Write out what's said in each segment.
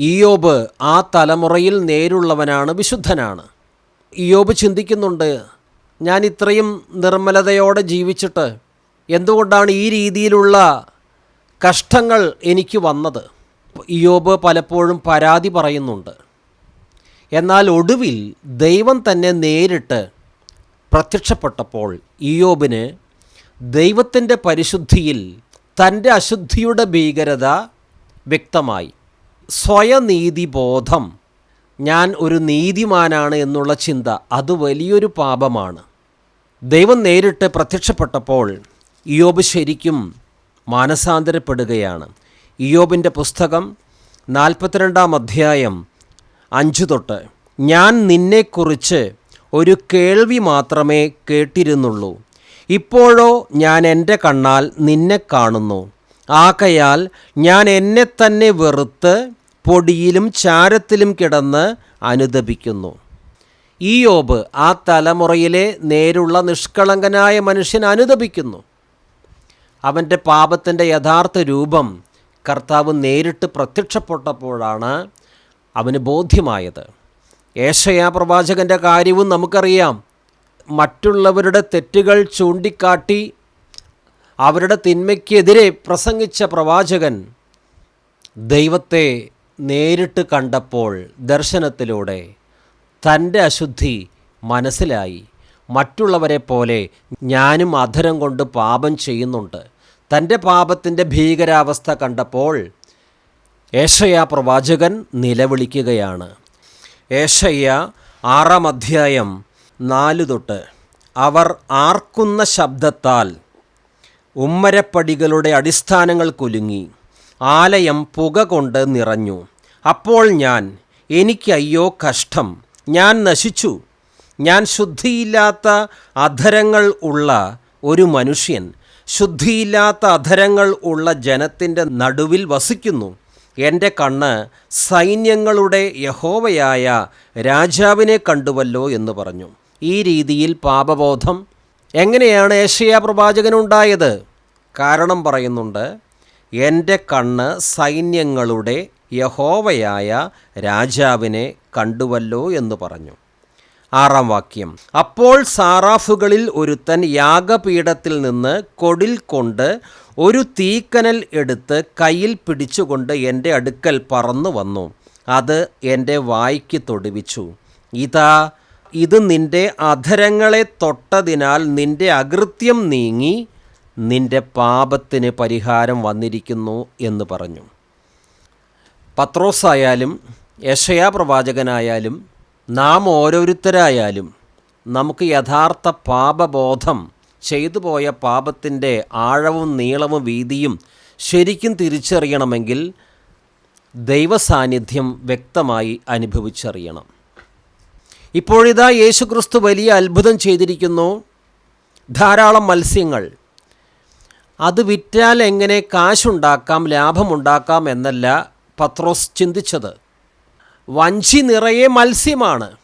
ഇയോബ് ആ തലമുറയിൽ നേരുള്ളവനാണ് വിശുദ്ധനാണ്. ഇയോബ് ചിന്തിക്കുന്നുണ്ട് ഞാൻ ഇത്രയും നിർമ്മലതയോടെ ജീവിച്ചിട്ട് എന്തുകൊണ്ടാണ് ഈ രീതിയിലുള്ള കഷ്ടങ്ങൾ എനിക്ക് വന്നത്? ഇയോബ് പലപ്പോഴും പരാതി പറയുന്നുണ്ട്. എന്നാൽ ഒടുവിൽ ദൈവം തന്നെ നേരിട്ട് പ്രത്യക്ഷപ്പെട്ടപ്പോൾ ഇയോബിന് ദൈവത്തിന്റെ പരിശുദ്ധിയിൽ തന്റെ അശുദ്ധിയുടെ ഭീകരത വ്യക്തമായി. സ്വയനീതിബോധം. ഞാൻ ഒരു നീതിമാനാണ് എന്നുള്ള ചിന്ത അത് വലിയൊരു പാപമാണ്. ദൈവം നേരിട്ട് പ്രത്യക്ഷപ്പെട്ടപ്പോൾ ഇയോബ് ശരിക്കും മാനസാന്തരപ്പെടുകയാണ്. ഇയോബിന്റെ പുസ്തകം നാൽപ്പത്തിരണ്ടാം അധ്യായം അഞ്ചു തൊട്ട് ഞാൻ നിന്നെക്കുറിച്ച് ഒരു കേൾവി മാത്രമേ കേട്ടിരുന്നുള്ളൂ. ഇപ്പോഴോ ഞാൻ എന്റെ കണ്ണാൽ നിന്നെ കാണുന്നു. ആകയാൽ ഞാൻ എന്നെ തന്നെ വെറുത്ത് പൊടിയിലും ചാരത്തിലും കിടന്ന് അനുദപിക്കുന്നു. ഈ യോബ് ആ തലമുറയിലെ നേരുള്ള നിഷ്കളങ്കനായ മനുഷ്യൻ അനുദപിക്കുന്നു. അവന്റെ പാപത്തിന്റെ യഥാർത്ഥ രൂപം കർത്താവ് നേരിട്ട് പ്രത്യക്ഷപ്പെട്ടപ്പോഴാണ് അവന് ബോധ്യമായത്. ഏഷയാ പ്രവാചകന്റെ കാര്യവും നമുക്കറിയാം. മറ്റുള്ളവരുടെ തെറ്റുകൾ ചൂണ്ടിക്കാട്ടി അവരുടെ തിന്മയ്ക്കെതിരെ പ്രസംഗിച്ച പ്രവാചകൻ ദൈവത്തെ നേരിട്ട് കണ്ടപ്പോൾ ദർശനത്തിലൂടെ തന്റെ അശുദ്ധി മനസ്സിലായി. മറ്റുള്ളവരെ പോലെ ഞാനും അധരം കൊണ്ട് പാപം ചെയ്യുന്നുണ്ട്. തന്റെ പാപത്തിന്റെ ഭീകരാവസ്ഥ കണ്ടപ്പോൾ ഏഷയ പ്രവാചകൻ നിലവിളിക്കുകയാണ്. ഏഷയ്യ ആറാം അധ്യായം നാല് തൊട്ട് അവർ ആർക്കുന്ന ശബ്ദത്താൽ ഉമ്മരപ്പടികളുടെ അടിസ്ഥാനങ്ങൾ കുലുങ്ങി. ആലയം പുക കൊണ്ട് നിറഞ്ഞു. അപ്പോൾ ഞാൻ എനിക്കയ്യോ കഷ്ടം ഞാൻ നശിച്ചു. ഞാൻ ശുദ്ധിയില്ലാത്ത അധരങ്ങൾ ഉള്ള ഒരു മനുഷ്യൻ ശുദ്ധിയില്ലാത്ത അധരങ്ങൾ ഉള്ള ജനത്തിന്റെ നടുവിൽ വസിക്കുന്നു. എന്റെ കണ്ണ് സൈന്യങ്ങളുടെ യഹോവയായ രാജാവിനെ കണ്ടുവല്ലോ എന്ന് പറഞ്ഞു. ഈ രീതിയിൽ പാപബോധം. എങ്ങനെയാണ് ഏഷ്യ പ്രവാചകനുണ്ടായത് കാരണം പറയുന്നുണ്ട് എന്റെ കണ്ണ് സൈന്യങ്ങളുടെ യഹോവയായ രാജാവിനെ കണ്ടുവല്ലോ എന്ന് പറഞ്ഞു. ആറാം വാക്യം. അപ്പോൾ സാറാഫുകളിൽ ഒരുത്തൻ യാഗപീഠത്തിൽ നിന്ന് കൊടിൽ കൊണ്ട് ഒരു തീക്കനൽ എടുത്ത് കയ്യിൽ പിടിച്ചുകൊണ്ട് എന്റെ അടുക്കൽ പറന്നു വന്നു. അത് എന്റെ വായ്ക്ക് തൊടുവിച്ചു. ഇതാ ഇത് നിന്റെ അധരങ്ങളെ തൊട്ടതിനാൽ നിന്റെ അകൃത്യം നീങ്ങി നിന്റെ പാപത്തിന് പരിഹാരം വന്നിരിക്കുന്നു എന്ന് പറഞ്ഞു. പത്രോസായാലും യഷയാ പ്രവാചകനായാലും നാം ഓരോരുത്തരായാലും നമുക്ക് യഥാർത്ഥ പാപബോധം ചെയ്തു പോയ പാപത്തിന്റെ ആഴവും നീളവും വീതിയും ശരിക്കും തിരിച്ചറിയണമെങ്കിൽ ദൈവസാന്നിധ്യം വ്യക്തമായി അനുഭവിച്ചറിയണം. ഇപ്പോഴിതാ യേശുക്രിസ്തു വലിയ അത്ഭുതം ചെയ്തിരിക്കുന്നു. ധാരാളം മത്സ്യങ്ങൾ അത് വിറ്റാൽ എങ്ങനെ കാശുണ്ടാക്കാം ലാഭമുണ്ടാക്കാം എന്നല്ല പത്രോസ് ചിന്തിച്ചത്. വഞ്ചി നിറയെ മത്സ്യമാണ്.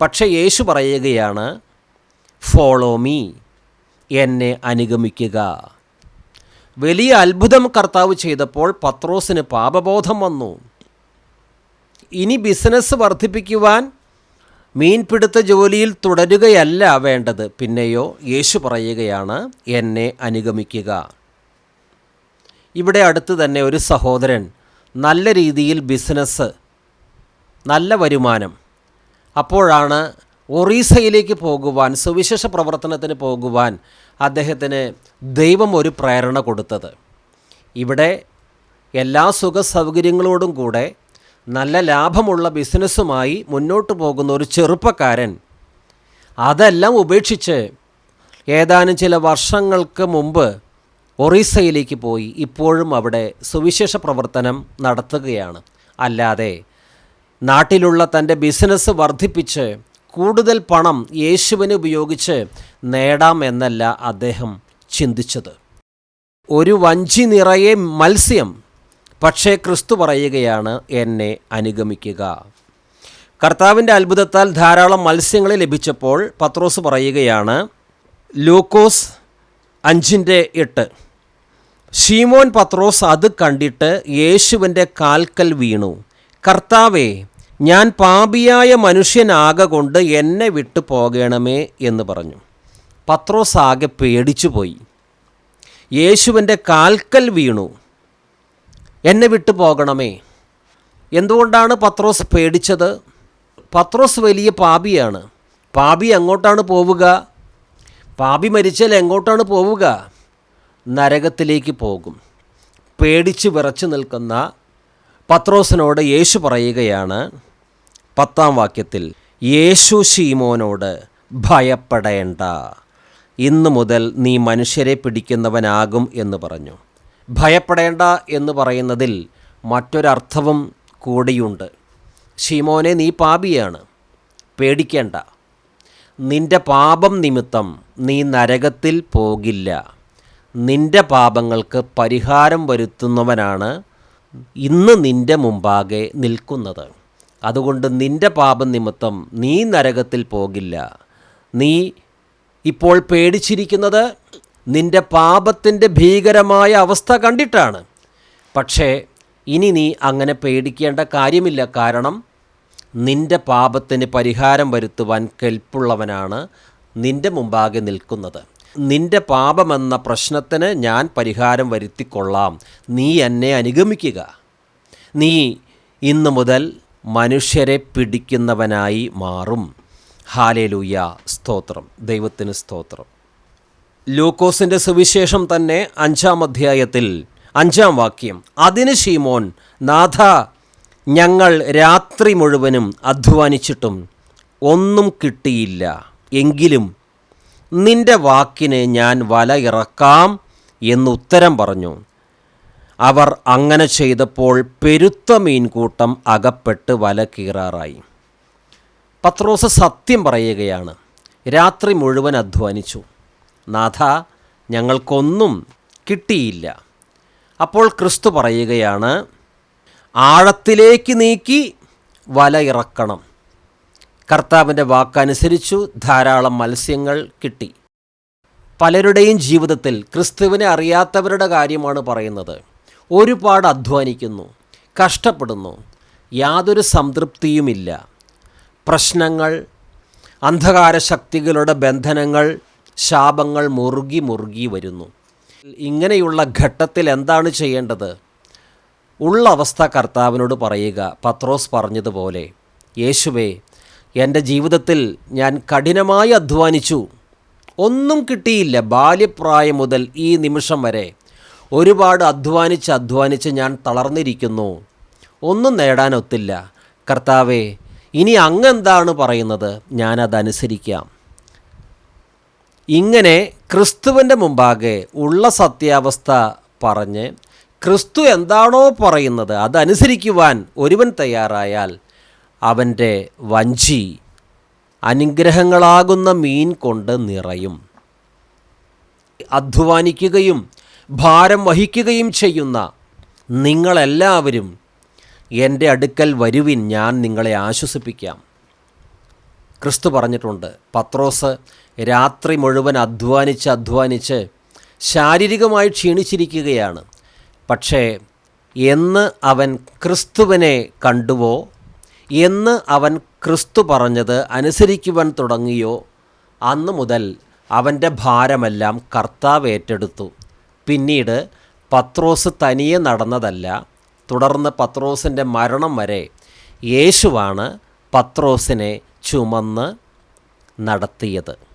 പക്ഷേ യേശു പറയുകയാണ് ഫോളോ മീ എന്നെ അനുഗമിക്കുക. വലിയ അത്ഭുതം കർത്താവ് ചെയ്തപ്പോൾ പത്രോസിന് പാപബോധം വന്നു. ഇനി ബിസിനസ് വർദ്ധിപ്പിക്കുവാൻ മീൻപിടുത്ത ജോലിയിൽ തുടരുകയല്ല വേണ്ടത്. പിന്നെയോ യേശു പറയുകയാണ് എന്നെ അനുഗമിക്കുക. ഇവിടെ അടുത്ത് തന്നെ ഒരു സഹോദരൻ നല്ല രീതിയിൽ ബിസിനസ് നല്ല വരുമാനം. അപ്പോഴാണ് ഒറീസയിലേക്ക് പോകുവാൻ സുവിശേഷ പ്രവർത്തനത്തിന് പോകുവാൻ അദ്ദേഹത്തിന് ദൈവം ഒരു പ്രേരണ കൊടുത്തത്. ഇവിടെ എല്ലാ സുഖ സൗകര്യങ്ങളോടും കൂടെ നല്ല ലാഭമുള്ള ബിസിനസ്സുമായി മുന്നോട്ട് പോകുന്ന ഒരു ചെറുപ്പക്കാരൻ അതെല്ലാം ഉപേക്ഷിച്ച് ഏതാനും ചില വർഷങ്ങൾക്ക് മുമ്പ് ഒറീസയിലേക്ക് പോയി ഇപ്പോഴും അവിടെ സുവിശേഷ പ്രവർത്തനം നടത്തുകയാണ്. അല്ലാതെ നാട്ടിലുള്ള തന്റെ ബിസിനസ് വർദ്ധിപ്പിച്ച് കൂടുതൽ പണം യേശുവിന് ഉപയോഗിച്ച് നേടാം എന്നല്ല അദ്ദേഹം ചിന്തിച്ചത്. ഒരു വഞ്ചി നിറയെ മത്സ്യം പക്ഷേ ക്രിസ്തു പറയുകയാണ് എന്നെ അനുഗമിക്കുക. കർത്താവിന്റെ അത്ഭുതത്താൽ ധാരാളം മത്സ്യങ്ങൾ ലഭിച്ചപ്പോൾ പത്രോസ് പറയുകയാണ് ലൂക്കോസ് അഞ്ചിന്റെ എട്ട്. ഷീമോൻ പത്രോസ് അത് കണ്ടിട്ട് യേശുവിന്റെ കാൽക്കൽ വീണു. കർത്താവേ ഞാൻ പാപിയായ മനുഷ്യനാകെ കൊണ്ട് എന്നെ വിട്ടു പോകണമേ എന്ന് പറഞ്ഞു. പത്രോസ് ആകെ പേടിച്ചു പോയി യേശുവിന്റെ കാൽക്കൽ വീണു. എന്നെ വിട്ടു പോകണമേ. എന്തുകൊണ്ടാണ് പത്രോസ് പേടിച്ചത്? പത്രോസ് വലിയ പാപിയാണ്. പാപി എങ്ങോട്ടാണ് പോവുക. പാപി മരിച്ചാൽ എങ്ങോട്ടാണ് പോവുക? നരകത്തിലേക്ക് പോകും. പേടിച്ച് വിറച്ചു നിൽക്കുന്ന പത്രോസിനോട് യേശു പറയുകയാണ് പത്താം വാക്യത്തിൽ യേശു ശീമോനോട് ഭയപ്പെടേണ്ട. ഇന്നു മുതൽ നീ മനുഷ്യരെ പിടിക്കുന്നവനാകും എന്ന് പറഞ്ഞു. ഭയപ്പെടേണ്ട എന്ന് പറയുന്നതിൽ മറ്റൊരർത്ഥവും കൂടിയുണ്ട്. ഷീമോനെ നീ പാപിയാണ്. പേടിക്കേണ്ട. നിന്റെ പാപം നിമിത്തം നീ നരകത്തിൽ പോകില്ല. നിന്റെ പാപങ്ങൾക്ക് പരിഹാരം വരുത്തുന്നവനാണ് ഇന്ന് നിന്റെ മുമ്പാകെ നിൽക്കുന്നത്. അതുകൊണ്ട് നിന്റെ പാപം നിമിത്തം നീ നരകത്തിൽ പോകില്ല. നീ ഇപ്പോൾ പേടിച്ചിരിക്കുന്നത് നിന്റെ പാപത്തിന്റെ ഭീകരമായ അവസ്ഥ കണ്ടിട്ടാണ്. പക്ഷേ ഇനി നീ അങ്ങനെ പേടിക്കേണ്ട കാര്യമില്ല. കാരണം നിന്റെ പാപത്തിന് പരിഹാരം വരുത്തുവാൻ കെൽപ്പുള്ളവനാണ് നിന്റെ മുമ്പാകെ നിൽക്കുന്നത്. നിന്റെ പാപമെന്ന പ്രശ്നത്തിന് ഞാൻ പരിഹാരം വരുത്തിക്കൊള്ളാം. നീ എന്നെ അനുഗമിക്കുക. നീ ഇന്നു മുതൽ മനുഷ്യരെ പിടിക്കുന്നവനായി മാറും. ഹാലേലൂയ. സ്തോത്രം. ദൈവത്തിന് സ്തോത്രം. ലൂക്കോസിന്റെ സുവിശേഷം തന്നെ അഞ്ചാം അധ്യായത്തിൽ അഞ്ചാം വാക്യം. അതിന് ഷീമോൻ നാഥ ഞങ്ങൾ രാത്രി മുഴുവനും അധ്വാനിച്ചിട്ടും ഒന്നും കിട്ടിയില്ല. എങ്കിലും നിന്റെ വാക്കിന് ഞാൻ വല ഇറക്കാം എന്നുത്തരം പറഞ്ഞു. അവർ അങ്ങനെ ചെയ്തപ്പോൾ പെരുത്ത മീൻകൂട്ടം അകപ്പെട്ട് വല കീറാറായി. പത്രോസ് സത്യം പറയുകയാണ് രാത്രി മുഴുവൻ അധ്വാനിച്ചു. നാഥ ഞങ്ങൾക്കൊന്നും കിട്ടിയില്ല. അപ്പോൾ ക്രിസ്തു പറയുകയാണ് ആഴത്തിലേക്ക് നീക്കി വല ഇറക്കണം. കർത്താവിന്റെ വാക്കനുസരിച്ചു ധാരാളം മത്സ്യങ്ങൾ കിട്ടി. പലരുടെയും ജീവിതത്തിൽ ക്രിസ്തുവിനെ അറിയാത്തവരുടെ കാര്യമാണ് പറയുന്നത്. ഒരുപാട് അധ്വാനിക്കുന്നു കഷ്ടപ്പെടുന്നു യാതൊരു സംതൃപ്തിയുമില്ല. പ്രശ്നങ്ങൾ അന്ധകാര ശക്തികളുടെ ബന്ധനങ്ങൾ ശാപങ്ങൾ മുറുകി മുറുകി വരുന്നു. ഇങ്ങനെയുള്ള ഘട്ടത്തിൽ എന്താണ് ചെയ്യേണ്ടത്? ഉള്ള അവസ്ഥ കർത്താവിനോട് പറയുക. പത്രോസ് പറഞ്ഞതുപോലെ യേശുവേ എന്റെ ജീവിതത്തിൽ ഞാൻ കഠിനമായി അധ്വാനിച്ചു. ഒന്നും കിട്ടിയില്ല. ബാല്യപ്രായം മുതൽ ഈ നിമിഷം വരെ ഒരുപാട് അധ്വാനിച്ച് അധ്വാനിച്ച് ഞാൻ തളർന്നിരിക്കുന്നു. ഒന്നും നേടാനൊത്തില്ല. കർത്താവേ ഇനി അങ്ങെന്താണ് പറയുന്നത്? ഞാനതനുസരിക്കാം. ഇങ്ങനെ ക്രിസ്തുവിന്റെ മുമ്പാകെ ഉള്ള സത്യാവസ്ഥ പറഞ്ഞ് ക്രിസ്തു എന്താണോ പറയുന്നത് അതനുസരിക്കുവാൻ ഒരുവൻ തയ്യാറായാൽ അവന്റെ വഞ്ചി അനുഗ്രഹങ്ങളാകുന്ന മീൻ കൊണ്ട് നിറയും. അധ്വാനിക്കുകയും ഭാരം വഹിക്കുകയും ചെയ്യുന്ന നിങ്ങളെല്ലാവരും എന്റെ അടുക്കൽ വരുവിൻ ഞാൻ നിങ്ങളെ ആശ്വസിപ്പിക്കാം. ക്രിസ്തു പറഞ്ഞിട്ടുണ്ട് പത്രോസ് രാത്രി മുഴുവൻ അധ്വാനിച്ച് അധ്വാനിച്ച് ശാരീരികമായി ക്ഷീണിച്ചിരിക്കുകയാണ്. പക്ഷേ എന്ന് അവൻ ക്രിസ്തുവിനെ കണ്ടുവോ എന്ന് അവൻ ക്രിസ്തു പറഞ്ഞത് അനുസരിക്കുവാൻ തുടങ്ങിയോ അന്നു മുതൽ അവന്റെ ഭാരമെല്ലാം കർത്താവ് ഏറ്റെടുത്തു. പിന്നീട് പത്രോസ് തനിയെ നടന്നതല്ല തുടർന്ന് പത്രോസിന്റെ മരണം വരെ യേശുവാണ് പത്രോസിനെ ചുമന്ന് നടത്തിയത്.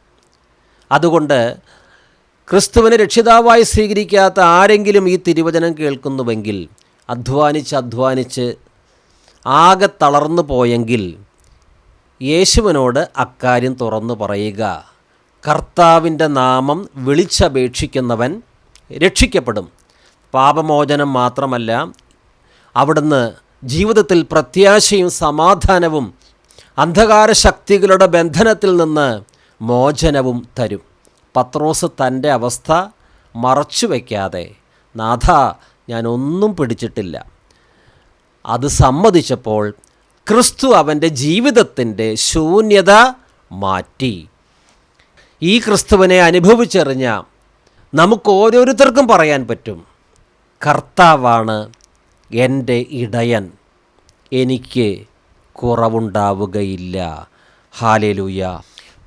അതുകൊണ്ട് ക്രിസ്തുവിനെ രക്ഷിതാവായി സ്വീകരിക്കാത്ത ആരെങ്കിലും ഈ തിരുവചനം കേൾക്കുന്നുവെങ്കിൽ അധ്വാനിച്ച് അധ്വാനിച്ച് ആകെ തളർന്നു പോയെങ്കിൽ യേശുവിനോട് അക്കാര്യം തുറന്നു പറയുക. കർത്താവിന്റെ നാമം വിളിച്ചപേക്ഷിക്കുന്നവൻ രക്ഷിക്കപ്പെടും. പാപമോചനം മാത്രമല്ല അവിടുന്ന് ജീവിതത്തിൽ പ്രത്യാശയും സമാധാനവും അന്ധകാര ശക്തികളുടെ ബന്ധനത്തിൽ നിന്ന് മോചനവും തരും. പത്രോസ് തന്റെ അവസ്ഥ മറച്ചു വയ്ക്കാതെ നാഥ ഒന്നും പിടിച്ചിട്ടില്ല. അത് സമ്മതിച്ചപ്പോൾ ക്രിസ്തു അവന്റെ ജീവിതത്തിന്റെ ശൂന്യത മാറ്റി. ഈ ക്രിസ്തുവിനെ അനുഭവിച്ചെറിഞ്ഞ നമുക്ക് ഓരോരുത്തർക്കും പറയാൻ പറ്റും. കർത്താവാണ് എന്റെ ഇടയൻ. എനിക്ക് കുറവുണ്ടാവുകയില്ല. ഹാലേലൂയ.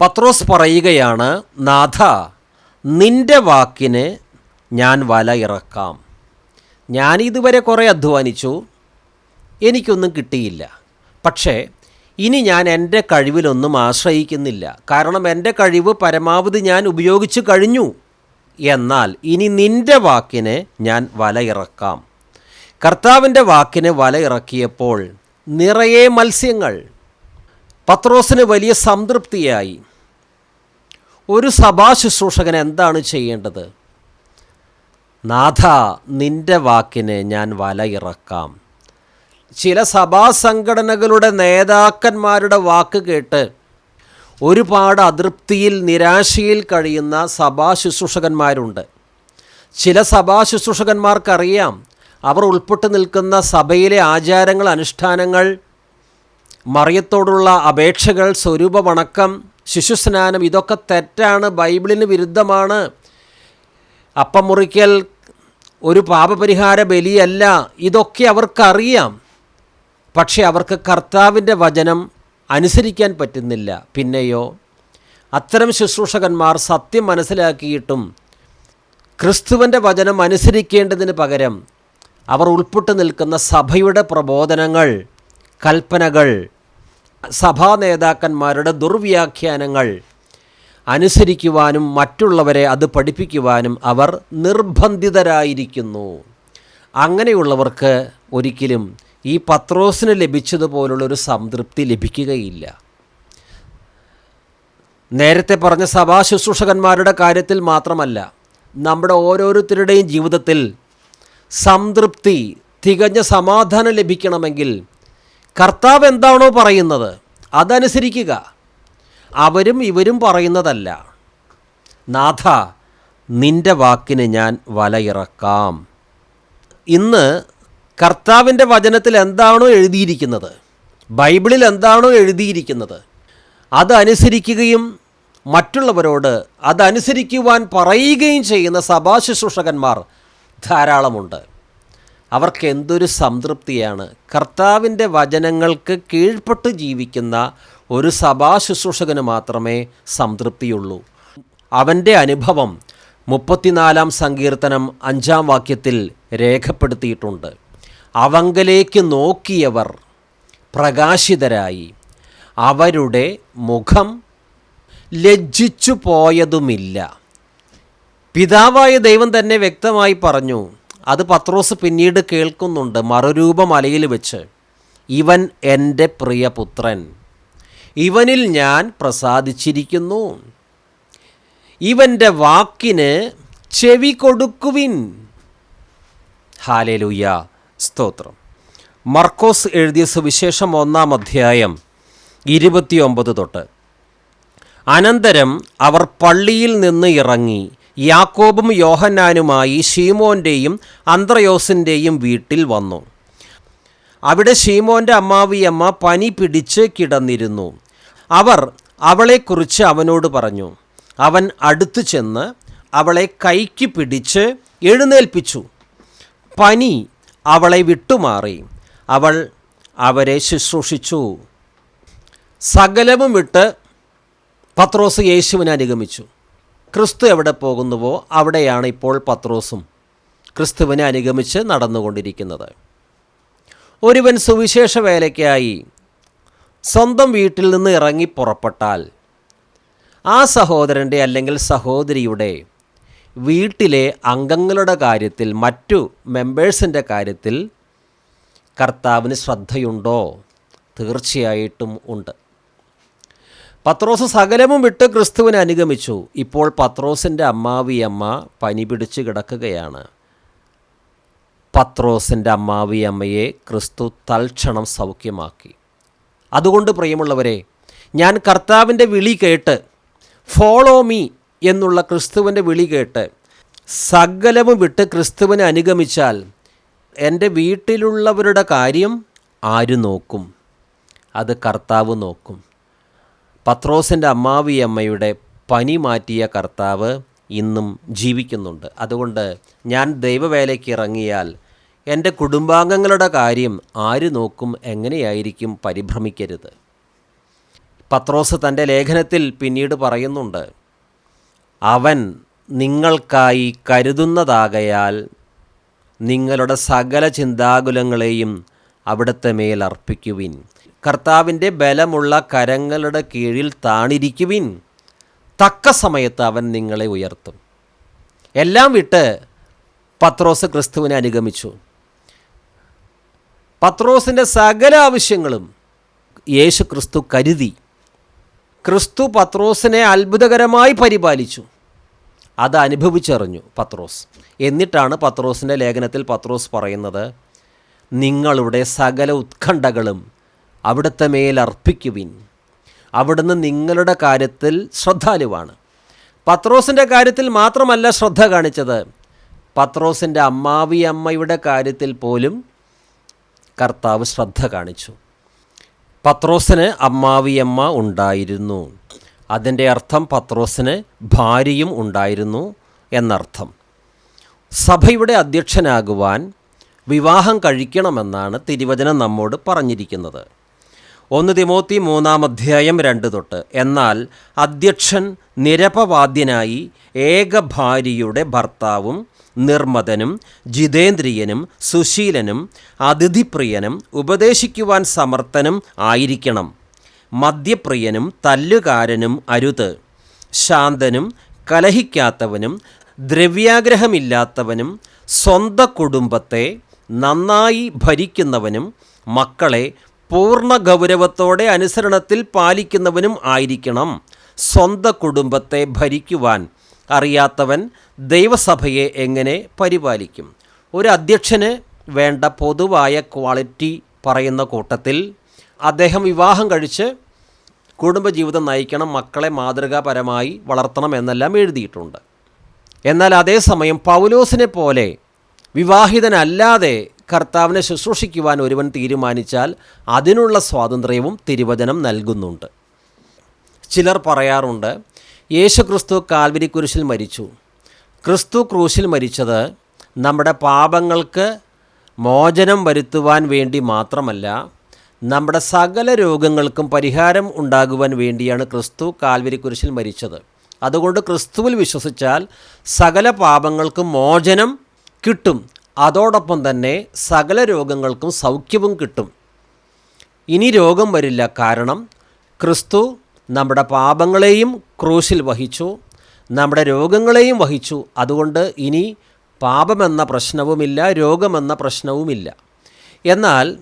പത്രോസ് പറയുകയാണ് നാഥ നിന്റെ വാക്കിന് ഞാൻ വല ഇറക്കാം. ഞാൻ ഇതുവരെ കുറേ അധ്വാനിച്ചു. എനിക്കൊന്നും കിട്ടിയില്ല. പക്ഷേ ഇനി ഞാൻ എന്റെ കഴിവിലൊന്നും ആശ്രയിക്കുന്നില്ല. കാരണം എന്റെ കഴിവ് പരമാവധി ഞാൻ ഉപയോഗിച്ചു കഴിഞ്ഞു. എന്നാൽ ഇനി നിന്റെ വാക്കിന് ഞാൻ വല ഇറക്കാം. കർത്താവിന്റെ വാക്കിന് വല ഇറക്കിയപ്പോൾ നിറയെ മത്സ്യങ്ങൾ പത്രോസിന് വലിയ സംതൃപ്തിയായി. ഒരു സഭാ ശുശ്രൂഷകൻ എന്താണ് ചെയ്യേണ്ടത്? നാഥ നിന്റെ വാക്കിന് ഞാൻ വല ഇറക്കാം ചില സഭാ സംഘടനകളുടെ നേതാക്കന്മാരുടെ വാക്ക് കേട്ട് ഒരുപാട് അതൃപ്തിയിൽ നിരാശയിൽ കഴിയുന്ന സഭാ ശുശ്രൂഷകന്മാരുണ്ട്. ചില സഭാ ശുശ്രൂഷകന്മാർക്കറിയാം അവർ ഉൾപ്പെട്ടു നിൽക്കുന്ന സഭയിലെ ആചാരങ്ങൾ അനുഷ്ഠാനങ്ങൾ മറിയത്തോടുള്ള അപേക്ഷകൾ സ്വരൂപമണക്കം ശിശുസ്നാനം ഇതൊക്കെ തെറ്റാണ് ബൈബിളിന് വിരുദ്ധമാണ്. അപ്പം മുറിക്കൽ ഒരു പാപപരിഹാര ബലിയല്ല ഇതൊക്കെ അവർക്കറിയാം. പക്ഷേ അവർക്ക് കർത്താവിന്റെ വചനം അനുസരിക്കാൻ പറ്റുന്നില്ല. പിന്നെയോ അത്തരം ശുശ്രൂഷകന്മാർ സത്യം മനസ്സിലാക്കിയിട്ടും ക്രിസ്തുവിന്റെ വചനം അനുസരിക്കേണ്ടതിന് പകരം അവർ ഉൾപ്പെട്ടു നിൽക്കുന്ന സഭയുടെ പ്രബോധനങ്ങൾ കൽപ്പനകൾ സഭാ നേതാക്കന്മാരുടെ ദുർവ്യാഖ്യാനങ്ങൾ അനുസരിക്കുവാനും മറ്റുള്ളവരെ അത് പഠിപ്പിക്കുവാനും അവർ നിർബന്ധിതരായിരിക്കുന്നു. അങ്ങനെയുള്ളവർക്ക് ഒരിക്കലും ഈ പത്രോസിന് ലഭിച്ചതുപോലുള്ളൊരു സംതൃപ്തി ലഭിക്കുകയില്ല. നേരത്തെ പറഞ്ഞ സഭാ ശുശ്രൂഷകന്മാരുടെ കാര്യത്തിൽ മാത്രമല്ല നമ്മുടെ ഓരോരുത്തരുടെയും ജീവിതത്തിൽ സംതൃപ്തി തികഞ്ഞ സമാധാനം ലഭിക്കണമെങ്കിൽ കർത്താവ് എന്താണോ പറയുന്നത് അതനുസരിക്കുക. അവരും ഇവരും പറയുന്നതല്ല. നാഥ നിന്റെ വാക്കിന് ഞാൻ വലയിറക്കാം. ഇന്ന് കർത്താവിന്റെ വചനത്തിൽ എന്താണോ എഴുതിയിരിക്കുന്നത്? ബൈബിളിൽ എന്താണോ എഴുതിയിരിക്കുന്നത്? അതനുസരിക്കുകയും മറ്റുള്ളവരോട് അതനുസരിക്കുവാൻ പറയുകയും ചെയ്യുന്ന സഭാശുശ്രൂഷകന്മാർ ധാരാളമുണ്ട്. അവർക്ക് എന്തൊരു സംതൃപ്തിയാണ്. കർത്താവിന്റെ വചനങ്ങൾക്ക് കീഴ്പ്പെട്ട് ജീവിക്കുന്ന ഒരു സഭാ ശുശ്രൂഷകന് മാത്രമേ സംതൃപ്തിയുള്ളൂ. അവന്റെ അനുഭവം മുപ്പത്തിനാലാം സങ്കീർത്തനം അഞ്ചാം വാക്യത്തിൽ രേഖപ്പെടുത്തിയിട്ടുണ്ട്. അവങ്കലേക്ക് നോക്കിയവർ പ്രകാശിതരായി. അവരുടെ മുഖം ലജ്ജിച്ചു പോയതുമില്ല പിതാവായ ദൈവം തന്നെ വ്യക്തമായി പറഞ്ഞു അത് പത്രോസ് പിന്നീട് കേൾക്കുന്നുണ്ട് മറുരൂപ മലയിൽ വെച്ച്. ഇവൻ എന്റെ പ്രിയപുത്രൻ. ഇവനിൽ ഞാൻ പ്രസാദിച്ചിരിക്കുന്നു. ഇവന്റെ വാക്കിന് ചെവി കൊടുക്കുവിൻ. ഹാലേലുയ്യ. സ്തോത്രം. മർക്കോസ് എഴുതിയ സുവിശേഷം ഒന്നാം അധ്യായം ഇരുപത്തിയൊമ്പത് തൊട്ട്. അനന്തരം അവർ പള്ളിയിൽ നിന്ന് ഇറങ്ങി. യാക്കോബും യോഹന്നാനുമായി ഷീമോന്റെയും അന്ത്രയോസിന്റെയും വീട്ടിൽ വന്നു. അവിടെ ഷീമോന്റെ അമ്മാവിയമ്മ പനി പിടിച്ച് കിടന്നിരുന്നു. അവർ അവളെക്കുറിച്ച് അവനോട് പറഞ്ഞു. അവൻ അടുത്തു ചെന്ന് അവളെ കൈക്ക് പിടിച്ച് എഴുന്നേൽപ്പിച്ചു. പനി അവളെ വിട്ടുമാറി. അവൾ അവരെ ശുശ്രൂഷിച്ചു. സകലവും വിട്ട് പത്രോസ് യേശുവിനെ അനുഗമിച്ചു. ക്രിസ്തു എവിടെ പോകുന്നുവോ അവിടെയാണ് ഇപ്പോൾ പത്രോസും ക്രിസ്തുവിനെ അനുഗമിച്ച് നടന്നുകൊണ്ടിരിക്കുന്നത്. ഒരുവൻ സുവിശേഷ വേലയ്ക്കായി സ്വന്തം വീട്ടിൽ നിന്ന് ഇറങ്ങി പുറപ്പെട്ടാൽ ആ സഹോദരന്റെ അല്ലെങ്കിൽ സഹോദരിയുടെ വീട്ടിലെ അംഗങ്ങളുടെ കാര്യത്തിൽ മറ്റു മെമ്പേഴ്സിന്റെ കാര്യത്തിൽ കർത്താവിന് ശ്രദ്ധയുണ്ടോ? തീർച്ചയായിട്ടും ഉണ്ട്. പത്രോസ് സകലവും വിട്ട് ക്രിസ്തുവിനെ അനുഗമിച്ചു. ഇപ്പോൾ പത്രോസിന്റെ അമ്മാവിയമ്മ പനി പിടിച്ച് കിടക്കുകയാണ്. പത്രോസിന്റെ അമ്മാവിയമ്മയെ ക്രിസ്തു തൽക്ഷണം സൗഖ്യമാക്കി. അതുകൊണ്ട് പ്രിയമുള്ളവരെ ഞാൻ കർത്താവിന്റെ വിളി കേട്ട് ഫോളോ മീ എന്നുള്ള ക്രിസ്തുവിന്റെ വിളി കേട്ട് സകലവും വിട്ട് ക്രിസ്തുവിനെ അനുഗമിച്ചാൽ എന്റെ വീട്ടിലുള്ളവരുടെ കാര്യം ആര് നോക്കും? അത് കർത്താവ് നോക്കും. പത്രോസിന്റെ അമ്മാവിയമ്മയുടെ പനി മാറ്റിയ കർത്താവ് ഇന്നും ജീവിക്കുന്നുണ്ട്. അതുകൊണ്ട് ഞാൻ ദൈവവേലയ്ക്ക് ഇറങ്ങിയാൽ എന്റെ കുടുംബാംഗങ്ങളുടെ കാര്യം ആര് നോക്കും എങ്ങനെയായിരിക്കും പരിഭ്രമിക്കരുത്. പത്രോസ് തന്റെ ലേഖനത്തിൽ പിന്നീട് പറയുന്നുണ്ട് അവൻ നിങ്ങൾക്കായി കരുതുന്നതാകയാൽ നിങ്ങളുടെ സകല ചിന്താകുലങ്ങളെയും അവിടുത്തെ മേൽ അർപ്പിക്കുവിൻ. കർത്താവിന്റെ ബലമുള്ള കരങ്ങളുടെ കീഴിൽ താണിരിക്കുവിൻ. തക്ക സമയത്ത് അവൻ നിങ്ങളെ ഉയർത്തും. എല്ലാം വിട്ട് പത്രോസ് ക്രിസ്തുവിനെ അനുഗമിച്ചു. പത്രോസിന്റെ സകല ആവശ്യങ്ങളും യേശു ക്രിസ്തു കരുതി. ക്രിസ്തു പത്രോസിനെ അത്ഭുതകരമായി പരിപാലിച്ചു. അത് അനുഭവിച്ചറിഞ്ഞു പത്രോസ്. എന്നിട്ടാണ് പത്രോസിന്റെ ലേഖനത്തിൽ പത്രോസ് പറയുന്നത് നിങ്ങളുടെ സകല ഉത്കണ്ഠകളും അവിടുത്തെ മേൽ അർപ്പിക്കുവിൻ. അവിടുന്ന് നിങ്ങളുടെ കാര്യത്തിൽ ശ്രദ്ധാലുവാണ്. പത്രോസിന്റെ കാര്യത്തിൽ മാത്രമല്ല ശ്രദ്ധ കാണിച്ചത്. പത്രോസിന്റെ അമ്മാവി അമ്മയുടെ കാര്യത്തിൽ പോലും കർത്താവ് ശ്രദ്ധ കാണിച്ചു. പത്രോസിന് അമ്മാവിയമ്മ ഉണ്ടായിരുന്നു. അതിന്റെ അർത്ഥം പത്രോസിന് ഭാര്യയും ഉണ്ടായിരുന്നു എന്നർത്ഥം. സഭയുടെ അധ്യക്ഷനാകുവാൻ വിവാഹം കഴിക്കണമെന്നാണ് തിരുവചനം നമ്മോട് പറഞ്ഞിരിക്കുന്നത്. ഒന്ന് തിമോത്തി മൂന്നാം അധ്യായം രണ്ട് തൊട്ട്. എന്നാൽ അധ്യക്ഷൻ നിരപവാദ്യനായി ഏക ഭാര്യയുടെ ഭർത്താവും നിർമ്മതനും ജിതേന്ദ്രിയനും സുശീലനും അതിഥിപ്രിയനും ഉപദേശിക്കുവാൻ സമർത്ഥനും ആയിരിക്കണം. മദ്യപ്രിയനും തല്ലുകാരനും അരുത്. ശാന്തനും കലഹിക്കാത്തവനും ദ്രവ്യാഗ്രഹമില്ലാത്തവനും സ്വന്തം കുടുംബത്തെ നന്നായി ഭരിക്കുന്നവനും മക്കളെ പൂർണ ഗൗരവത്തോടെ അനുസരണത്തിൽ പാലിക്കുന്നവനും ആയിരിക്കണം. സ്വന്ത കുടുംബത്തെ ഭരിക്കുവാൻ അറിയാത്തവൻ ദൈവസഭയെ എങ്ങനെ പരിപാലിക്കും? ഒരു അധ്യക്ഷന് വേണ്ട പൊതുവായ ക്വാളിറ്റി പറയുന്ന കൂട്ടത്തിൽ അദ്ദേഹം വിവാഹം കഴിച്ച് കുടുംബജീവിതം നയിക്കണം മക്കളെ മാതൃകാപരമായി വളർത്തണം എന്നെല്ലാം എഴുതിയിട്ടുണ്ട്. എന്നാൽ അതേസമയം പൗലോസിനെ പോലെ വിവാഹിതനല്ലാതെ കർത്താവിനെ ശുശ്രൂഷിക്കുവാൻ ഒരുവൻ തീരുമാനിച്ചാൽ അതിനുള്ള സ്വാതന്ത്ര്യവും തിരുവചനം നൽകുന്നുണ്ട്. ചിലർ പറയാറുണ്ട് യേശു ക്രിസ്തു കാൽവരി കുരിശിൽ മരിച്ചു. ക്രിസ്തു ക്രൂശിൽ മരിച്ചത് നമ്മുടെ പാപങ്ങൾക്ക് മോചനം വരുത്തുവാൻ വേണ്ടി മാത്രമല്ല നമ്മുടെ സകല രോഗങ്ങൾക്കും പരിഹാരം ഉണ്ടാകുവാൻ വേണ്ടിയാണ് ക്രിസ്തു കാൽവരി കുരിശിൽ മരിച്ചത്. അതുകൊണ്ട് ക്രിസ്തുവിൽ വിശ്വസിച്ചാൽ സകല പാപങ്ങൾക്കും മോചനം കിട്ടും. അതോടൊപ്പം തന്നെ സകല രോഗങ്ങൾക്കും സൗഖ്യവും കിട്ടും. ഇനി രോഗം വരില്ല കാരണം ക്രിസ്തു നമ്മുടെ പാപങ്ങളെയും ക്രൂശിൽ വഹിച്ചു നമ്മുടെ രോഗങ്ങളെയും വഹിച്ചു. അതുകൊണ്ട് ഇനി പാപമെന്ന പ്രശ്നവുമില്ല രോഗമെന്ന പ്രശ്നവുമില്ല. എന്നാൽ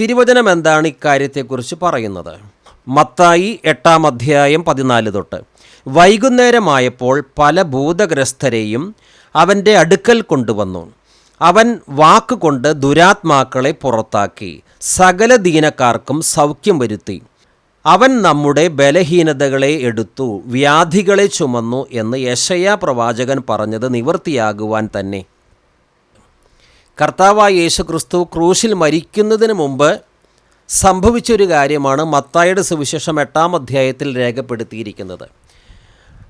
തിരുവചനം എന്താണ് ഇക്കാര്യത്തെക്കുറിച്ച് പറയുന്നത്? മത്തായി എട്ടാം അധ്യായം പതിനാല് തൊട്ട്. വൈകുന്നേരമായപ്പോൾ പല ഭൂതഗ്രസ്തരെയും അവന്റെ അടുക്കൽ കൊണ്ടുവന്നു. അവൻ വാക്കുകൊണ്ട് ദുരാത്മാക്കളെ പുറത്താക്കി. സകല ദീനക്കാർക്കും സൗഖ്യം വരുത്തി. അവൻ നമ്മുടെ ബലഹീനതകളെ എടുത്തു വ്യാധികളെ ചുമന്നു എന്ന് യശയാ പ്രവാചകൻ പറഞ്ഞത് നിവൃത്തിയാകുവാൻ തന്നെ. കർത്താവായ യേശു ക്രിസ്തു ക്രൂശിൽ മരിക്കുന്നതിന് മുമ്പ് സംഭവിച്ചൊരു കാര്യമാണ് മത്തായുടെ സുവിശേഷം എട്ടാം അധ്യായത്തിൽ രേഖപ്പെടുത്തിയിരിക്കുന്നത്.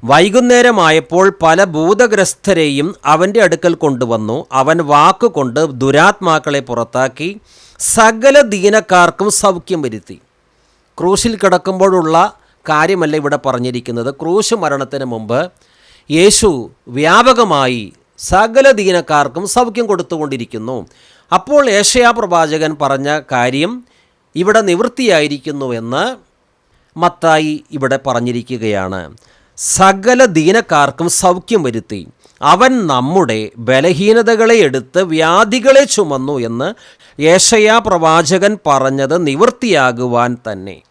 വൈകുന്നേരമായപ്പോൾ പല ഭൂതഗ്രസ്തരെയും അവന്റെ അടുക്കൽ കൊണ്ടുവന്നു. അവൻ വാക്കുകൊണ്ട് ദുരാത്മാക്കളെ പുറത്താക്കി സകല ദീനക്കാർക്കും സൗഖ്യം വരുത്തി. ക്രൂശിൽ കിടക്കുമ്പോഴുള്ള കാര്യമല്ല ഇവിടെ പറഞ്ഞിരിക്കുന്നത്. ക്രൂശ് മരണത്തിന് മുമ്പ് യേശു വ്യാപകമായി സകല ദീനക്കാർക്കും സൗഖ്യം കൊടുത്തുകൊണ്ടിരിക്കുന്നു. അപ്പോൾ ഏഷ്യാ പ്രവാചകൻ പറഞ്ഞ കാര്യം ഇവിടെ നിവൃത്തിയായിരിക്കുന്നുവെന്ന് മത്തായി ഇവിടെ പറഞ്ഞിരിക്കുകയാണ്. സകല ദീനക്കാർക്കും സൗഖ്യം വരുത്തി. അവൻ നമ്മുടെ ബലഹീനതകളെ എടുത്ത് വ്യാധികളെ ചുമന്നു എന്ന് യേശയാ പ്രവാചകൻ പറഞ്ഞത് നിവൃത്തിയാകുവാൻ തന്നെ.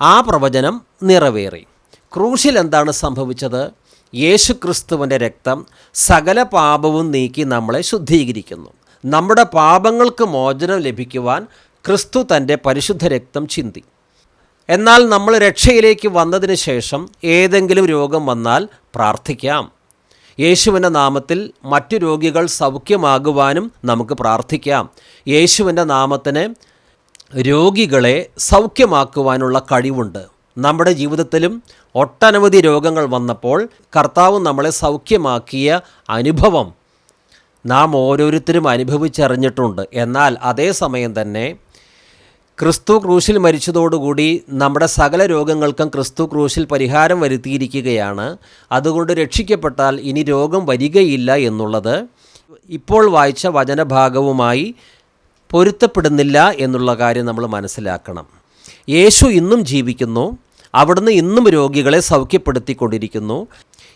ആ പ്രവചനം നിറവേറി. ക്രൂശിൽ എന്താണ് സംഭവിച്ചത്? യേശു ക്രിസ്തുവിന്റെ രക്തം സകല പാപവും നീക്കി നമ്മളെ ശുദ്ധീകരിക്കുന്നു. നമ്മുടെ പാപങ്ങൾക്ക് മോചനം ലഭിക്കുവാൻ ക്രിസ്തു തന്റെ പരിശുദ്ധ രക്തം ചിന്തി. എന്നാൽ നമ്മൾ രക്ഷയിലേക്ക് വന്നതിന് ശേഷം ഏതെങ്കിലും രോഗം വന്നാൽ പ്രാർത്ഥിക്കാം. യേശുവിന്റെ നാമത്തിൽ മറ്റു രോഗികൾ സൗഖ്യമാകുവാനും നമുക്ക് പ്രാർത്ഥിക്കാം. യേശുവിന്റെ നാമത്തിന് രോഗികളെ സൗഖ്യമാക്കുവാനുള്ള കഴിവുണ്ട്. നമ്മുടെ ജീവിതത്തിലും ഒട്ടനവധി രോഗങ്ങൾ വന്നപ്പോൾ കർത്താവ് നമ്മളെ സൗഖ്യമാക്കിയ അനുഭവം നാം ഓരോരുത്തരും അനുഭവിച്ചറിഞ്ഞിട്ടുണ്ട്. എന്നാൽ അതേ സമയം തന്നെ ക്രിസ്തു ക്രൂശിൽ മരിച്ചതോടുകൂടി നമ്മുടെ സകല രോഗങ്ങൾക്കും ക്രിസ്തു ക്രൂശിൽ പരിഹാരം വരുത്തിയിരിക്കുകയാണ്. അതുകൊണ്ട് രക്ഷിക്കപ്പെട്ടാൽ ഇനി രോഗം വരികയില്ല എന്നുള്ളത് ഇപ്പോൾ വായിച്ച വചനഭാഗവുമായി പൊരുത്തപ്പെടുന്നില്ല എന്നുള്ള കാര്യം നമ്മൾ മനസ്സിലാക്കണം. യേശു ഇന്നും ജീവിക്കുന്നു. അവിടുന്ന് ഇന്നും രോഗികളെ സൗഖ്യപ്പെടുത്തിക്കൊണ്ടിരിക്കുന്നു.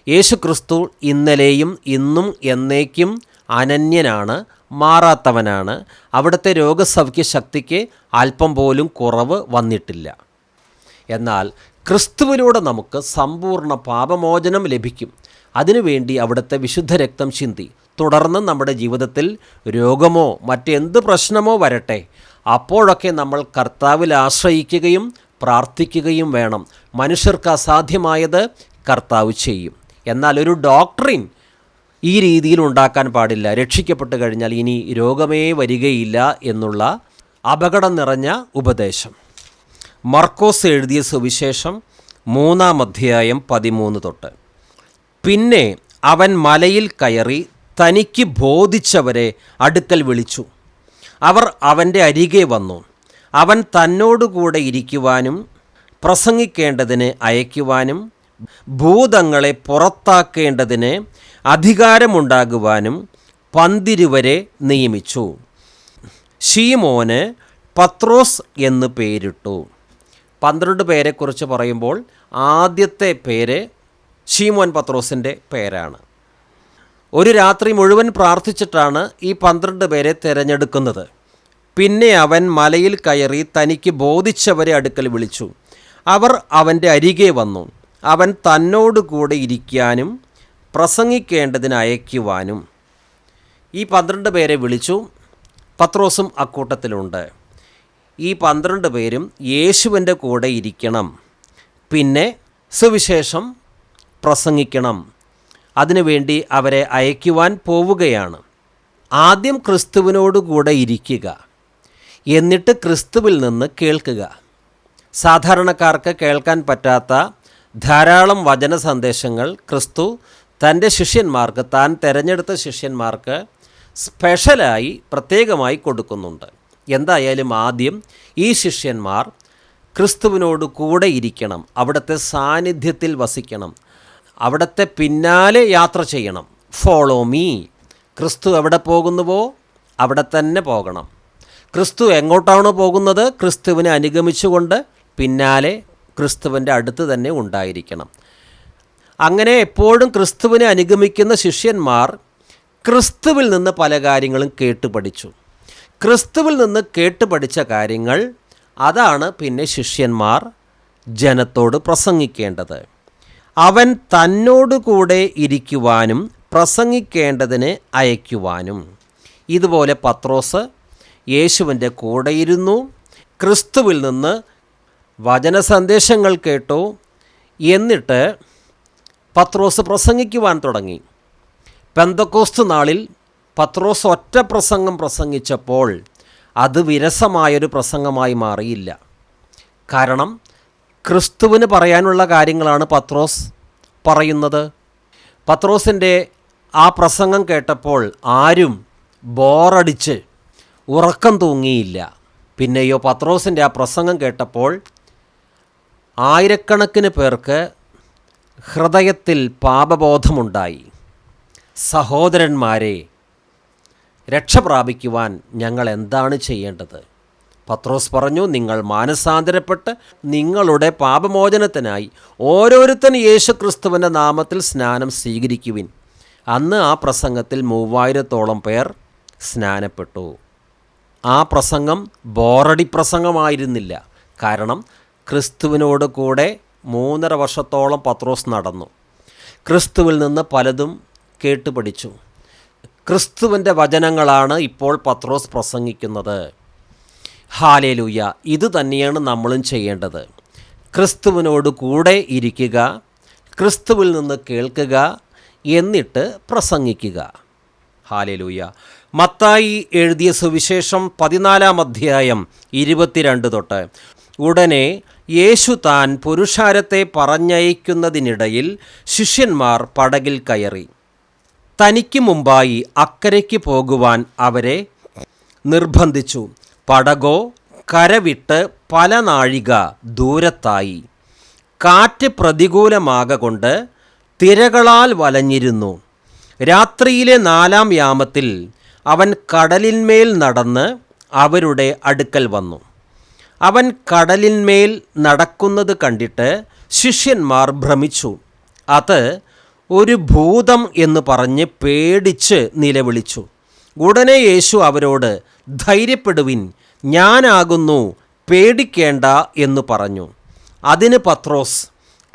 യേശു ക്രിസ്തു ഇന്നലെയും ഇന്നും എന്നേക്കും അനന്യനാണ്. മാറാത്തവനാണ്. അവിടുത്തെ രോഗസൗഖ്യ ശക്തിക്ക് അല്പം പോലും കുറവ് വന്നിട്ടില്ല. എന്നാൽ ക്രിസ്തുവിലൂടെ നമുക്ക് സമ്പൂർണ പാപമോചനം ലഭിക്കും. അതിനുവേണ്ടി അവിടുത്തെ വിശുദ്ധ രക്തം ചിന്തി. തുടർന്ന് നമ്മുടെ ജീവിതത്തിൽ രോഗമോ മറ്റെന്ത് പ്രശ്നമോ വരട്ടെ. അപ്പോഴൊക്കെ നമ്മൾ കർത്താവിൽ ആശ്രയിക്കുകയും പ്രാർത്ഥിക്കുകയും വേണം. മനുഷ്യർക്ക് അസാധ്യമായത് കർത്താവ് ചെയ്യും. എന്നാൽ ഒരു ഡോക്ടറിൻ ഈ രീതിയിൽ ഉണ്ടാക്കാൻ പാടില്ല. രക്ഷിക്കപ്പെട്ട് കഴിഞ്ഞാൽ ഇനി രോഗമേ വരികയില്ല എന്നുള്ള അപകടം നിറഞ്ഞ ഉപദേശം. മർക്കോസ് എഴുതിയ സുവിശേഷം മൂന്നാം അധ്യായം പതിമൂന്ന് തൊട്ട്. പിന്നെ അവൻ മലയിൽ കയറി തനിക്ക് ബോധിച്ചവരെ അടുക്കൽ വിളിച്ചു. അവർ അവന്റെ അരികെ വന്നു. അവൻ തന്നോടുകൂടെ ഇരിക്കുവാനും പ്രസംഗിക്കേണ്ടതിന് അയക്കുവാനും ഭൂതങ്ങളെ പുറത്താക്കേണ്ടതിന് അധികാരമുണ്ടാകുവാനും പന്തിരുവരെ നിയമിച്ചു. ഷീമോന് പത്രോസ് എന്ന് പേരിട്ടു. പന്ത്രണ്ട് പേരെക്കുറിച്ച് പറയുമ്പോൾ ആദ്യത്തെ പേര് ഷീമോൻ പത്രോസിന്റെ പേരാണ്. ഒരു രാത്രി മുഴുവൻ പ്രാർത്ഥിച്ചിട്ടാണ് ഈ പന്ത്രണ്ട് പേരെ തിരഞ്ഞെടുക്കുന്നത്. പിന്നെ അവൻ മലയിൽ കയറി തനിക്ക് ബോധിച്ചവരെ അടുക്കൽ വിളിച്ചു. അവർ അവന്റെ അരികെ വന്നു. അവൻ തന്നോട് കൂടെ ഇരിക്കാനും പ്രസംഗിക്കേണ്ടതിന് അയക്കുവാനും. ഈ പന്ത്രണ്ട് പേരെ വിളിച്ചു. പത്രോസും അക്കൂട്ടത്തിലുണ്ട്. ഈ പന്ത്രണ്ട് പേരും യേശുവിന്റെ കൂടെ ഇരിക്കണം. പിന്നെ സുവിശേഷം പ്രസംഗിക്കണം. അതിനുവേണ്ടി അവരെ അയക്കുവാൻ പോവുകയാണ്. ആദ്യം ക്രിസ്തുവിനോട് കൂടെ ഇരിക്കുക. എന്നിട്ട് ക്രിസ്തുവിൽ നിന്ന് കേൾക്കുക. സാധാരണക്കാർക്ക് കേൾക്കാൻ പറ്റാത്ത ധാരാളം വചന സന്ദേശങ്ങൾ ക്രിസ്തു തന്റെ ശിഷ്യന്മാർക്ക് താൻ തിരഞ്ഞെടുത്ത ശിഷ്യന്മാർക്ക് സ്പെഷ്യലായി പ്രത്യേകമായി കൊടുക്കുന്നുണ്ട്. എന്തായാലും ആദ്യം ഈ ശിഷ്യന്മാർ ക്രിസ്തുവിനോട് കൂടെ ഇരിക്കണം അവിടുത്തെ സാന്നിധ്യത്തിൽ വസിക്കണം അവിടുത്തെ പിന്നാലെ യാത്ര ചെയ്യണം. ഫോളോ മീ ക്രിസ്തു എവിടെ പോകുന്നുവോ അവിടെ തന്നെ പോകണം. ക്രിസ്തു എങ്ങോട്ടാണോ പോകുന്നത്? ക്രിസ്തുവിനെ അനുഗമിച്ചുകൊണ്ട് പിന്നാലെ ക്രിസ്തുവിന്റെ അടുത്ത് തന്നെ ഉണ്ടായിരിക്കണം. അങ്ങനെ എപ്പോഴും ക്രിസ്തുവിനെ അനുഗമിക്കുന്ന ശിഷ്യന്മാർ ക്രിസ്തുവിൽ നിന്ന് പല കാര്യങ്ങളും കേട്ട് പഠിച്ചു. ക്രിസ്തുവിൽ നിന്ന് കേട്ട് പഠിച്ച കാര്യങ്ങൾ അതാണ് പിന്നെ ശിഷ്യന്മാർ ജനത്തോട് പ്രസംഗിക്കേണ്ടത്. അവൻ തന്നോട് കൂടെ ഇരിക്കുവാനും പ്രസംഗിക്കേണ്ടതിന് അയക്കുവാനും. ഇതുപോലെ പത്രോസ് യേശുവിന്റെ കൂടെയിരുന്നു ക്രിസ്തുവിൽ നിന്ന് വചന സന്ദേശങ്ങൾ കേട്ടു. എന്നിട്ട് പത്രോസ് പ്രസംഗിക്കുവാൻ തുടങ്ങി. പെന്തക്കോസ്ത് നാളിൽ പത്രോസ് ഒറ്റ പ്രസംഗം പ്രസംഗിച്ചപ്പോൾ അത് വിരസമായൊരു പ്രസംഗമായി മാറിയില്ല. കാരണം ക്രിസ്തുവിന് പറയാനുള്ള കാര്യങ്ങളാണ് പത്രോസ് പറയുന്നത്. പത്രോസിന്റെ ആ പ്രസംഗം കേട്ടപ്പോൾ ആരും ബോറടിച്ച് ഉറക്കം തൂങ്ങിയില്ല. പിന്നെയോ പത്രോസിന്റെ ആ പ്രസംഗം കേട്ടപ്പോൾ ആയിരക്കണക്കിന് പേർക്ക് ഹൃദയത്തിൽ പാപബോധമുണ്ടായി. സഹോദരന്മാരെ രക്ഷ പ്രാപിക്കുവാൻ ഞങ്ങൾ എന്താണ് ചെയ്യേണ്ടത്? പത്രോസ് പറഞ്ഞു നിങ്ങൾ മാനസാന്തരപ്പെട്ട് നിങ്ങളുടെ പാപമോചനത്തിനായി ഓരോരുത്തൻ യേശു ക്രിസ്തുവിന്റെ നാമത്തിൽ സ്നാനം സ്വീകരിക്കുവിൻ. അന്ന് ആ പ്രസംഗത്തിൽ മൂവായിരത്തോളം പേർ സ്നാനപ്പെട്ടു. ആ പ്രസംഗം ബോറടി പ്രസംഗമായിരുന്നില്ല. കാരണം ക്രിസ്തുവിനോട് കൂടെ മൂന്നര വർഷത്തോളം പത്രോസ് നടന്നു. ക്രിസ്തുവിൽ നിന്ന് പലതും കേട്ടുപഠിച്ചു. ക്രിസ്തുവിന്റെ വചനങ്ങളാണ് ഇപ്പോൾ പത്രോസ് പ്രസംഗിക്കുന്നത്. ഹാലേലൂയ. ഇത് തന്നെയാണ് നമ്മളും ചെയ്യേണ്ടത്. ക്രിസ്തുവിനോട് കൂടെ ഇരിക്കുക ക്രിസ്തുവിൽ നിന്ന് കേൾക്കുക എന്നിട്ട് പ്രസംഗിക്കുക. ഹാലേലൂയ. മത്തായി എഴുതിയ സുവിശേഷം പതിനാലാം അധ്യായം ഇരുപത്തിരണ്ട് തൊട്ട് ഉടനെ യേശു താൻ പുരുഷാരത്തെ പറഞ്ഞയക്കുന്നതിനിടയിൽ ശിഷ്യന്മാർ പടകിൽ കയറി. തനിക്ക് മുമ്പായി അക്കരയ്ക്ക് പോകുവാൻ അവരെ നിർബന്ധിച്ചു. പടകോ കരവിട്ട് പല നാഴിക ദൂരത്തായി. കാറ്റ് പ്രതികൂലമാകൊണ്ട് തിരകളാൽ വലഞ്ഞിരുന്നു. രാത്രിയിലെ നാലാം യാമത്തിൽ അവൻ കടലിന്മേൽ നടന്ന് അവരുടെ അടുക്കൽ വന്നു. അവൻ കടലിന്മേൽ നടക്കുന്നത് കണ്ടിട്ട് ശിഷ്യന്മാർ ഭ്രമിച്ചു. അത് ഒരു ഭൂതം എന്ന് പറഞ്ഞ് പേടിച്ച് നിലവിളിച്ചു. ഉടനെ യേശു അവരോട് ധൈര്യപ്പെടുവിൻ ഞാനാകുന്നു പേടിക്കേണ്ട എന്ന് പറഞ്ഞു. അതിന് പത്രോസ്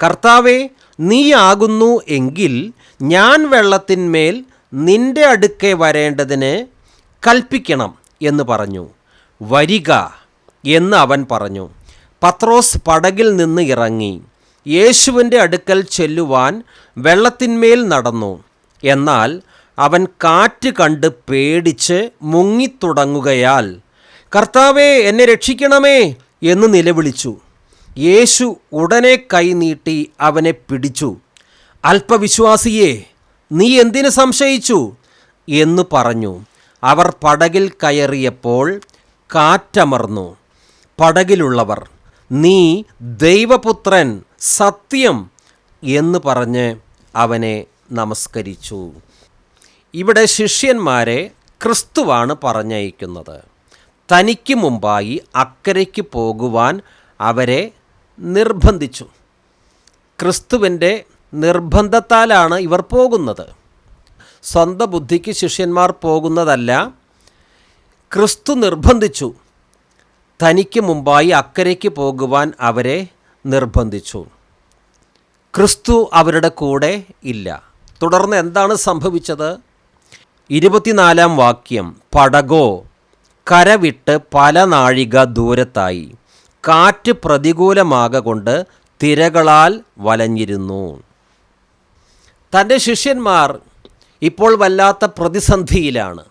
കർത്താവെ നീയാകുന്നു എങ്കിൽ ഞാൻ വെള്ളത്തിന്മേൽ നിന്റെ അടുക്കെ വരേണ്ടതിന് കൽപ്പിക്കണം എന്ന് പറഞ്ഞു. വരിക എന്ന് അവൻ പറഞ്ഞു. പത്രോസ് പടകിൽ നിന്ന് ഇറങ്ങി. യേശുവിന്റെ അടുക്കൽ ചെല്ലുവാൻ വെള്ളത്തിന്മേൽ നടന്നു. എന്നാൽ അവൻ കാറ്റ് കണ്ട് പേടിച്ച് മുങ്ങിത്തുടങ്ങുകയാൽ കർത്താവേ എന്നെ രക്ഷിക്കണമേ എന്ന് നിലവിളിച്ചു. യേശു ഉടനെ കൈനീട്ടി അവനെ പിടിച്ചു. അല്പവിശ്വാസിയെ നീ എന്തിന് സംശയിച്ചു? എന്ന് പറഞ്ഞു. അവർ പടകിൽ കയറിയപ്പോൾ കാറ്റമർന്നു. പടകിലുള്ളവർ. നീ ദൈവപുത്രൻ സത്യം എന്ന് പറഞ്ഞ് അവനെ നമസ്കരിച്ചു. ഇവിടെ ശിഷ്യന്മാരെ ക്രിസ്തുവാണ് പറഞ്ഞയക്കുന്നത്. തനിക്ക് മുമ്പായി അക്കരയ്ക്ക് പോകുവാൻ അവരെ നിർബന്ധിച്ചു. ക്രിസ്തുവിന്റെ നിർബന്ധത്താലാണ് ഇവർ പോകുന്നത്. സ്വന്തം ബുദ്ധിക്ക് ശിഷ്യന്മാർ പോകുന്നതല്ല ക്രിസ്തു നിർബന്ധിച്ചു. തനിക്ക് മുമ്പായി അക്കരയ്ക്ക് പോകുവാൻ അവരെ നിർബന്ധിച്ചു. ക്രിസ്തു അവരുടെ കൂടെ ഇല്ല. തുടർന്ന് എന്താണ് സംഭവിച്ചത്? ഇരുപത്തിനാലാം വാക്യം. പടകോ കരവിട്ട് പല നാഴിക ദൂരത്തായി. കാറ്റ് പ്രതികൂലമാകൊണ്ട് തിരകളാൽ വലഞ്ഞിരുന്നു. തന്റെ ശിഷ്യന്മാർ ഇപ്പോൾ വല്ലാത്ത പ്രതിസന്ധിയിലാണ്.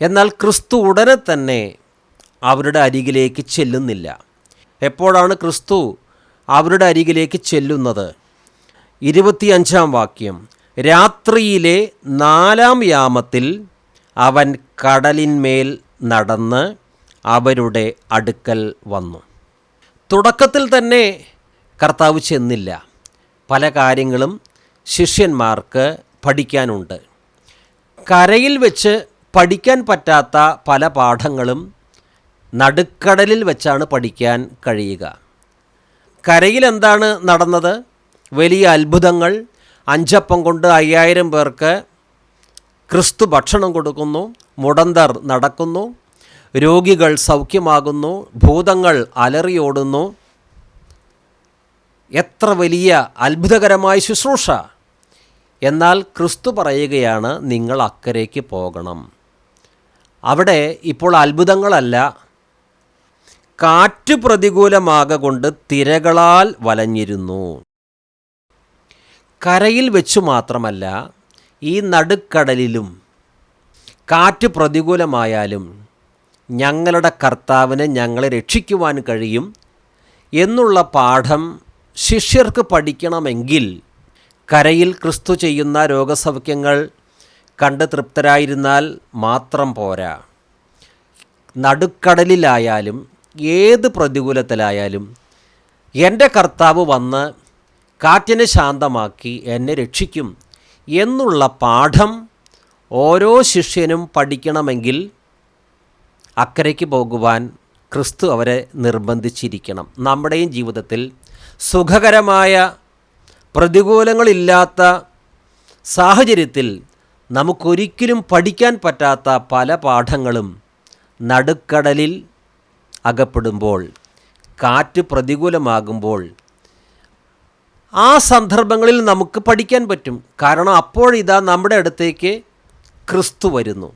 എന്നാൽ ക്രിസ്തു ഉടനെ തന്നെ അവരുടെ അരികിലേക്ക് ചെല്ലുന്നില്ല. എപ്പോഴാണ് ക്രിസ്തു അവരുടെ അരികിലേക്ക് ചെല്ലുന്നത്? ഇരുപത്തിയഞ്ചാം വാക്യം. രാത്രിയിലെ നാലാം യാമത്തിൽ അവൻ കടലിന്മേൽ നടന്ന് അവരുടെ അടുക്കൽ വന്നു. തുടക്കത്തിൽ തന്നെ കർത്താവ് ചെന്നില്ല. പല കാര്യങ്ങളും ശിഷ്യന്മാർക്ക് പഠിക്കാനുണ്ട്. കരയിൽ വെച്ച് പഠിക്കാൻ പറ്റാത്ത പല പാഠങ്ങളും നടുക്കടലിൽ വെച്ചാണ് പഠിക്കാൻ കഴിയുക. കരയിൽ എന്താണ് നടന്നത്? വലിയ അത്ഭുതങ്ങൾ. അഞ്ചപ്പം കൊണ്ട് അയ്യായിരം പേർക്ക് ക്രിസ്തു ഭക്ഷണം കൊടുക്കുന്നു മുടന്തർ നടക്കുന്നു രോഗികൾ സൗഖ്യമാകുന്നു ഭൂതങ്ങൾ അലറിയോടുന്നു. എത്ര വലിയ അത്ഭുതകരമായ ശുശ്രൂഷ. എന്നാൽ ക്രിസ്തു പറയുകയാണ് നിങ്ങൾ അക്കരയ്ക്ക് പോകണം. അവിടെ ഇപ്പോൾ അത്ഭുതങ്ങളല്ല കാറ്റ് പ്രതികൂലമാകൊണ്ട് തിരകളാൽ വലഞ്ഞിരുന്നു. കരയിൽ വെച്ചു മാത്രമല്ല ഈ നടുക്കടലിലും കാറ്റ് പ്രതികൂലമായാലും ഞങ്ങളുടെ കർത്താവിനെ ഞങ്ങളെ രക്ഷിക്കുവാൻ കഴിയും എന്നുള്ള പാഠം ശിഷ്യർക്ക് പഠിക്കണമെങ്കിൽ കരയിൽ ക്രിസ്തു ചെയ്യുന്ന രോഗസൗഖ്യങ്ങൾ കണ്ട് തൃപ്തരായിരുന്നാൽ മാത്രം പോരാ. നടുക്കടലിലായാലും ഏത് പ്രതികൂലത്തിലായാലും എന്റെ കർത്താവ് വന്ന് കാറ്റിനെ ശാന്തമാക്കി എന്നെ രക്ഷിക്കും എന്നുള്ള പാഠം ഓരോ ശിഷ്യനും പഠിക്കണമെങ്കിൽ അക്കരയ്ക്ക് പോകുവാൻ ക്രിസ്തു അവരെ നിർബന്ധിച്ചിരിക്കണം. നമ്മുടെയും ജീവിതത്തിൽ സുഖകരമായ പ്രതികൂലങ്ങളില്ലാത്ത സാഹചര്യത്തിൽ നമുക്കൊരിക്കലും പഠിക്കാൻ പറ്റാത്ത പല പാഠങ്ങളും നടുക്കടലിൽ അകപ്പെടുമ്പോൾ കാറ്റ് പ്രതികൂലമാകുമ്പോൾ ആ സന്ദർഭങ്ങളിൽ നമുക്ക് പഠിക്കാൻ പറ്റും. കാരണം അപ്പോഴിതാ നമ്മുടെ അടുത്തേക്ക് ക്രിസ്തു വരുന്നു.